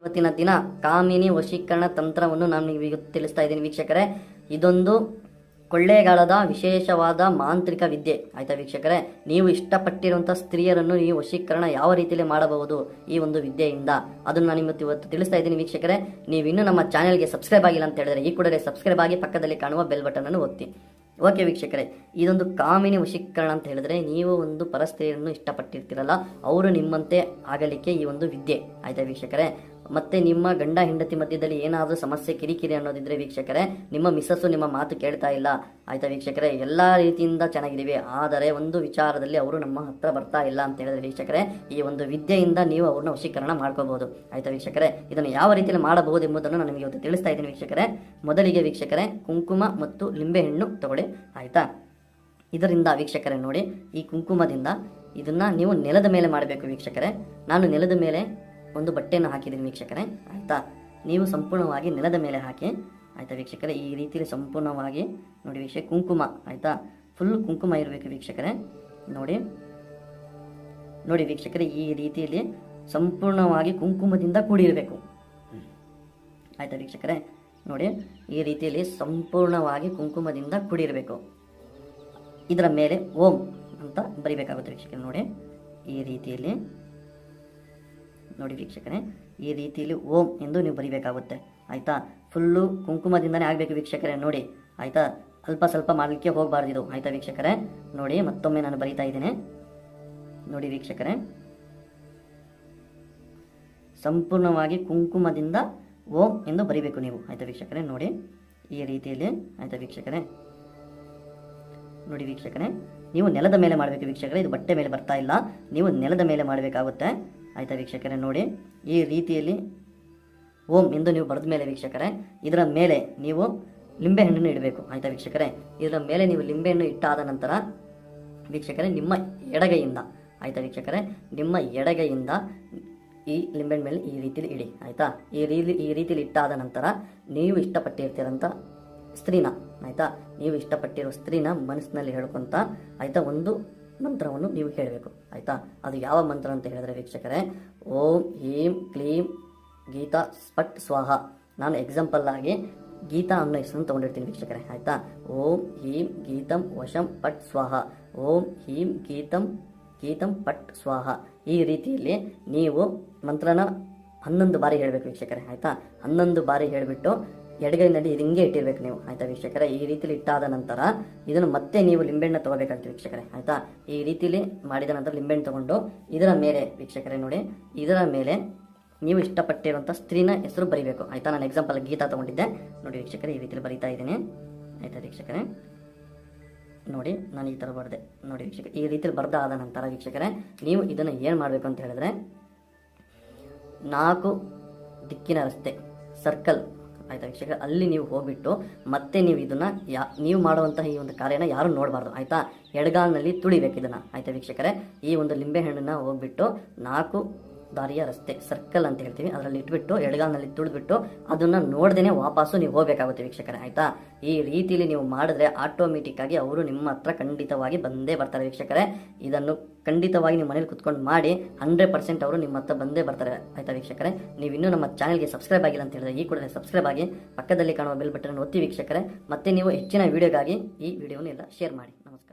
ಇವತ್ತಿನ ದಿನ ಕಾಮಿನಿ ವಶೀಕರಣ ತಂತ್ರವನ್ನು ನಾನು ನಿಮಗೆ ತಿಳಿಸ್ತಾ ಇದ್ದೀನಿ ವೀಕ್ಷಕರೇ. ಇದೊಂದು ಕೊಳ್ಳೇಗಾಲದ ವಿಶೇಷವಾದ ಮಾಂತ್ರಿಕ ವಿದ್ಯೆ. ಆಯ್ತಾ ವೀಕ್ಷಕರೇ? ನೀವು ಇಷ್ಟಪಟ್ಟಿರುವಂಥ ಸ್ತ್ರೀಯರನ್ನು ನೀವು ವಶೀಕರಣ ಯಾವ ರೀತಿಯಲ್ಲಿ ಮಾಡಬಹುದು ಈ ಒಂದು ವಿದ್ಯೆಯಿಂದ? ಅದನ್ನು ನಾನು ನಿಮಗೆ ಇವತ್ತು ತಿಳಿಸ್ತಾ ಇದ್ದೀನಿ ವೀಕ್ಷಕರೇ. ನೀವು ಇನ್ನೂ ನಮ್ಮ ಚಾನೆಲ್ಗೆ ಸಬ್ಸ್ಕ್ರೈಬ್ ಆಗಿಲ್ಲ ಅಂತ ಹೇಳಿದ್ರೆ ಈ ಕೂಡಲೇ ಸಬ್ಸ್ಕ್ರೈಬ್ ಆಗಿ ಪಕ್ಕದಲ್ಲಿ ಕಾಣುವ ಬೆಲ್ ಬಟನ್ ಅನ್ನು ಒತ್ತಿ. ಓಕೆ ವೀಕ್ಷಕರೇ, ಇದೊಂದು ಕಾಮಿನಿ ವಶೀಕರಣ ಅಂತ ಹೇಳಿದ್ರೆ ನೀವು ಒಂದು ಪರಸ್ತ್ರೀಯರನ್ನು ಇಷ್ಟಪಟ್ಟಿರ್ತೀರಲ್ಲ, ಅವರು ನಿಮ್ಮಂತೆ ಆಗಲಿಕ್ಕೆ ಈ ಒಂದು ವಿದ್ಯೆ. ಆಯ್ತಾ ವೀಕ್ಷಕರೇ? ಮತ್ತೆ ನಿಮ್ಮ ಗಂಡ ಹೆಂಡತಿ ಮಧ್ಯದಲ್ಲಿ ಏನಾದರೂ ಸಮಸ್ಯೆ, ಕಿರಿಕಿರಿ ಅನ್ನೋದಿದ್ರೆ ವೀಕ್ಷಕರೇ, ನಿಮ್ಮ ಮಿಸ್ಸಸ್ಸು ನಿಮ್ಮ ಮಾತು ಕೇಳ್ತಾ ಇಲ್ಲ. ಆಯ್ತಾ ವೀಕ್ಷಕರೇ? ಎಲ್ಲ ರೀತಿಯಿಂದ ಚೆನ್ನಾಗಿದ್ದೀವಿ. ಆದರೆ ಒಂದು ವಿಚಾರದಲ್ಲಿ ಅವರು ನಮ್ಮ ಹತ್ರ ಬರ್ತಾ ಇಲ್ಲ ಅಂತ ಹೇಳಿದ್ರೆ ವೀಕ್ಷಕರೇ, ಈ ಒಂದು ವಿದ್ಯೆಯಿಂದ ನೀವು ಅವ್ರನ್ನ ವಶೀಕರಣ ಮಾಡ್ಕೋಬಹುದು. ಆಯ್ತಾ ವೀಕ್ಷಕರೇ? ಇದನ್ನು ಯಾವ ರೀತಿಯಲ್ಲಿ ಮಾಡಬಹುದು ಎಂಬುದನ್ನು ನಾನು ನಿಮಗೆ ಇವತ್ತು ತಿಳಿಸ್ತಾ ಇದ್ದೀನಿ ವೀಕ್ಷಕರೇ. ಮೊದಲಿಗೆ ವೀಕ್ಷಕರೇ, ಕುಂಕುಮ ಮತ್ತು ಲಿಂಬೆಹಣ್ಣು ತಗೊಳ್ಳಿ. ಆಯ್ತಾ? ಇದರಿಂದ ವೀಕ್ಷಕರೇ ನೋಡಿ, ಈ ಕುಂಕುಮದಿಂದ ಇದನ್ನ ನೀವು ನೆಲದ ಮೇಲೆ ಮಾಡಬೇಕು ವೀಕ್ಷಕರೇ. ನಾನು ನೆಲದ ಮೇಲೆ ಒಂದು ಬಟ್ಟೆಯನ್ನು ಹಾಕಿದ್ದೀನಿ ವೀಕ್ಷಕರೇ. ಆಯ್ತಾ? ನೀವು ಸಂಪೂರ್ಣವಾಗಿ ನೆಲದ ಮೇಲೆ ಹಾಕಿ. ಆಯಿತಾ ವೀಕ್ಷಕರೇ? ಈ ರೀತಿಯಲ್ಲಿ ಸಂಪೂರ್ಣವಾಗಿ ನೋಡಿ ವೀಕ್ಷಕ ಕುಂಕುಮ. ಆಯ್ತಾ? ಫುಲ್ ಕುಂಕುಮ ಇರಬೇಕು ವೀಕ್ಷಕರೇ. ನೋಡಿ. ನೋಡಿ ವೀಕ್ಷಕರೇ, ಈ ರೀತಿಯಲ್ಲಿ ಸಂಪೂರ್ಣವಾಗಿ ಕುಂಕುಮದಿಂದ ಕೂಡಿರಬೇಕು. ಆಯಿತಾ ವೀಕ್ಷಕರೇ? ನೋಡಿ, ಈ ರೀತಿಯಲ್ಲಿ ಸಂಪೂರ್ಣವಾಗಿ ಕುಂಕುಮದಿಂದ ಕೂಡಿರಬೇಕು. ಇದರ ಮೇಲೆ ಓಂ ಅಂತ ಬರಿಬೇಕಾಗುತ್ತೆ ವೀಕ್ಷಕರೇ, ನೋಡಿ. ಈ ರೀತಿಯಲ್ಲಿ ನೋಡಿ ವೀಕ್ಷಕನೇ ಈ ರೀತಿಯಲ್ಲಿ ಓಂ ಎಂದು ನೀವು ಬರೀಬೇಕಾಗುತ್ತೆ. ಆಯಿತಾ? ಫುಲ್ಲು ಕುಂಕುಮದಿಂದನೇ ಆಗಬೇಕು ವೀಕ್ಷಕರೇ, ನೋಡಿ. ಆಯಿತಾ? ಅಲ್ಪ ಸ್ವಲ್ಪ ಮಾಡಲಿಕ್ಕೆ ಹೋಗಬಾರ್ದು ಇದು. ಆಯಿತಾ ವೀಕ್ಷಕರೇ? ನೋಡಿ, ಮತ್ತೊಮ್ಮೆ ನಾನು ಬರಿತಾ ಇದ್ದೇನೆ. ನೋಡಿ ವೀಕ್ಷಕರೇ. ಸಂಪೂರ್ಣವಾಗಿ ಕುಂಕುಮದಿಂದ ಓಂ ಎಂದು ಬರಿಬೇಕು ನೀವು. ಆಯಿತಾ ವೀಕ್ಷಕರೇ, ನೋಡಿ. ಈ ರೀತಿಯಲ್ಲಿ, ಆಯಿತಾ ವೀಕ್ಷಕರೇ. ನೋಡಿ ವೀಕ್ಷಕರೇ, ನೀವು ನೆಲದ ಮೇಲೆ ಮಾಡಬೇಕು ವೀಕ್ಷಕರೇ. ಇದು ಬಟ್ಟೆ ಮೇಲೆ ಬರ್ತಾ ಇಲ್ಲ. ನೀವು ನೆಲದ ಮೇಲೆ ಮಾಡಬೇಕಾಗುತ್ತೆ. ಆಯಿತಾ ವೀಕ್ಷಕರೇ ನೋಡಿ, ಈ ರೀತಿಯಲ್ಲಿ ಓಂ ಎಂದು ನೀವು ಬರೆದ ಮೇಲೆ ವೀಕ್ಷಕರೇ, ಇದರ ಮೇಲೆ ನೀವು ಲಿಂಬೆಹಣ್ಣನ್ನು ಇಡಬೇಕು. ಆಯಿತಾ ವೀಕ್ಷಕರೇ, ಇದರ ಮೇಲೆ ನೀವು ಲಿಂಬೆಹಣ್ಣು ಇಟ್ಟಾದ ನಂತರ ವೀಕ್ಷಕರೇ, ನಿಮ್ಮ ಎಡಗೈಯಿಂದ, ಆಯಿತಾ ವೀಕ್ಷಕರೇ, ನಿಮ್ಮ ಎಡಗೈಯಿಂದ ಈ ಲಿಂಬೆಹಣ್ಣು ಮೇಲೆ ಈ ರೀತಿಲಿ ಇಡಿ. ಆಯಿತಾ, ಈ ರೀತಿ, ಈ ರೀತಿಲಿ ಇಟ್ಟಾದ ನಂತರ ನೀವು ಇಷ್ಟಪಟ್ಟಿರ್ತೀರಂಥ ಸ್ತ್ರೀನ, ಆಯಿತಾ, ನೀವು ಇಷ್ಟಪಟ್ಟಿರೋ ಸ್ತ್ರೀನ ಮನಸ್ಸಿನಲ್ಲಿ ಹೇಳ್ಕೊತ, ಆಯಿತಾ, ಒಂದು ಮಂತ್ರವನ್ನು ನೀವು ಹೇಳಬೇಕು. ಆಯಿತಾ? ಅದು ಯಾವ ಮಂತ್ರ ಅಂತ ಹೇಳಿದ್ರೆ ವೀಕ್ಷಕರೇ, ಓಂ, ಹೀಂ, ಕ್ಲೀಂ, ಗೀತಾ ಸ್ಪಟ್ ಸ್ವಾಹ. ನಾನು ಎಕ್ಸಾಂಪಲ್ ಆಗಿ ಗೀತಾ ಅನ್ನೋ ಹೆಸರನ್ನು ತೊಗೊಂಡಿರ್ತೀನಿ ವೀಕ್ಷಕರೇ, ಆಯಿತಾ? ಓಂ, ಹೀಂ, ಗೀತಂ, ವಶಂ, ಪಟ್, ಸ್ವಾಹ. ಓಂ, ಹೀಂ, ಗೀತಂ ಗೀತಂ, ಪಟ್, ಸ್ವಾಹ. ಈ ರೀತಿಯಲ್ಲಿ ನೀವು ಮಂತ್ರನ ಹನ್ನೊಂದು ಬಾರಿ ಹೇಳಬೇಕು ವೀಕ್ಷಕರೇ, ಆಯಿತಾ? ಹನ್ನೊಂದು ಬಾರಿ ಹೇಳಿಬಿಟ್ಟು ಎಡಗೈನಲ್ಲಿ ಇದು ಹಿಂಗೆ ಇಟ್ಟಿರ್ಬೇಕು ನೀವು, ಆಯ್ತಾ ವೀಕ್ಷಕರೇ? ಈ ರೀತಿಲಿ ಇಟ್ಟಾದ ನಂತರ ಇದನ್ನು ಮತ್ತೆ ನೀವು ಲಿಂಬೆಹಣ್ಣು ತಗೋಬೇಕಾಗ್ತದೆ ವೀಕ್ಷಕರೇ, ಆಯ್ತಾ? ಈ ರೀತಿಲಿ ಮಾಡಿದ ನಂತರ ಲಿಂಬೆಹಣ್ಣು ತಗೊಂಡು ಇದರ ಮೇಲೆ, ವೀಕ್ಷಕರೇ ನೋಡಿ, ಇದರ ಮೇಲೆ ನೀವು ಇಷ್ಟಪಟ್ಟಿರುವಂಥ ಸ್ತ್ರೀನ ಹೆಸರು ಬರಿಬೇಕು. ಆಯ್ತಾ? ನಾನು ಎಕ್ಸಾಂಪಲ್ ಗೀತಾ ತಗೊಂಡಿದ್ದೆ. ನೋಡಿ ವೀಕ್ಷಕರೇ, ಈ ರೀತಿಲಿ ಬರೀತಾ ಇದ್ದೀನಿ. ಆಯ್ತಾ ವೀಕ್ಷಕರೇ? ನೋಡಿ, ನಾನು ಈ ಥರ ಬರೆದೆ. ನೋಡಿ ವೀಕ್ಷಕ ಈ ರೀತಿಲಿ ಬರೆದಾದ ನಂತರ ವೀಕ್ಷಕರೇ, ನೀವು ಇದನ್ನು ಏನು ಮಾಡಬೇಕು ಅಂತ ಹೇಳಿದ್ರೆ, ನಾಲ್ಕು ದಿಕ್ಕಿನ ರಸ್ತೆ ಸರ್ಕಲ್ ಆಯ್ತಾ ವೀಕ್ಷಕ ಅಲ್ಲಿ ನೀವು ಹೋಗ್ಬಿಟ್ಟು ಮತ್ತೆ ನೀವು ಇದನ್ನ ಯಾ, ನೀವು ಮಾಡುವಂತಹ ಈ ಒಂದು ಕಾರ್ಯನ ಯಾರು ನೋಡಬಾರ್ದು, ಆಯಿತಾ? ಎಡಗಾಲ್ನಲ್ಲಿ ತುಳಿಬೇಕು ಇದನ್ನ, ಆಯ್ತಾ ವೀಕ್ಷಕರೇ? ಈ ಒಂದು ಲಿಂಬೆ ಹಣ್ಣನ್ನ ಹೋಗ್ಬಿಟ್ಟು ನಾಲ್ಕು ದಾರಿಯ ರಸ್ತೆ ಸರ್ಕಲ್ ಅಂತ ಹೇಳ್ತೀವಿ. ಅದರಲ್ಲಿ ಇಟ್ಬಿಟ್ಟು, ಎಡಗಾಲ್ನಲ್ಲಿ ತುಳಿದ್ಬಿಟ್ಟು ಅದನ್ನ ನೋಡ್ದೇನೆ ವಾಪಸ್ಸು ನೀವು ಹೋಗ್ಬೇಕಾಗುತ್ತೆ ವೀಕ್ಷಕರೇ, ಆಯ್ತಾ? ಈ ರೀತಿಯಲ್ಲಿ ನೀವು ಮಾಡಿದ್ರೆ ಆಟೋಮೆಟಿಕ್ ಆಗಿ ಅವರು ನಿಮ್ಮ ಹತ್ರ ಖಂಡಿತವಾಗಿ ಬಂದೇ ಬರ್ತಾರೆ ವೀಕ್ಷಕರೇ. ಇದನ್ನು ಖಂಡಿತವಾಗಿ ನೀವು ಮನೇಲಿ ಕುತ್ಕೊಂಡು ಮಾಡಿ ಹಂಡ್ರೆಡ್ ಪರ್ಸೆಂಟ್ ಅವರು ನಿಮ್ಮ ಹತ್ರ ಬಂದೇ ಬರ್ತಾರೆ, ಆಯ್ತಾ ವೀಕ್ಷಕರೇ? ನೀವು ಇನ್ನೂ ನಮ್ಮ ಚಾನಲ್ಗೆ ಸಬ್ಸ್ಕ್ರೈಬ್ ಆಗಿಲ್ಲ ಅಂತ ಹೇಳಿದ್ರೆ ಈ ಕೂಡಲೇ ಸಬ್ಸ್ಕ್ರೈಬ್ ಆಗಿ, ಪಕ್ಕದಲ್ಲಿ ಕಾಣುವ ಬೆಲ್ ಬಟನ್ ಒತ್ತಿ ವೀಕ್ಷಕರೇ. ಮತ್ತೆ ನೀವು ಹೆಚ್ಚಿನ ವಿಡಿಯೋಗಾಗಿ ಈ ವಿಡಿಯೋನ ಎಲ್ಲ ಶೇರ್ ಮಾಡಿ. ನಮಸ್ಕಾರ.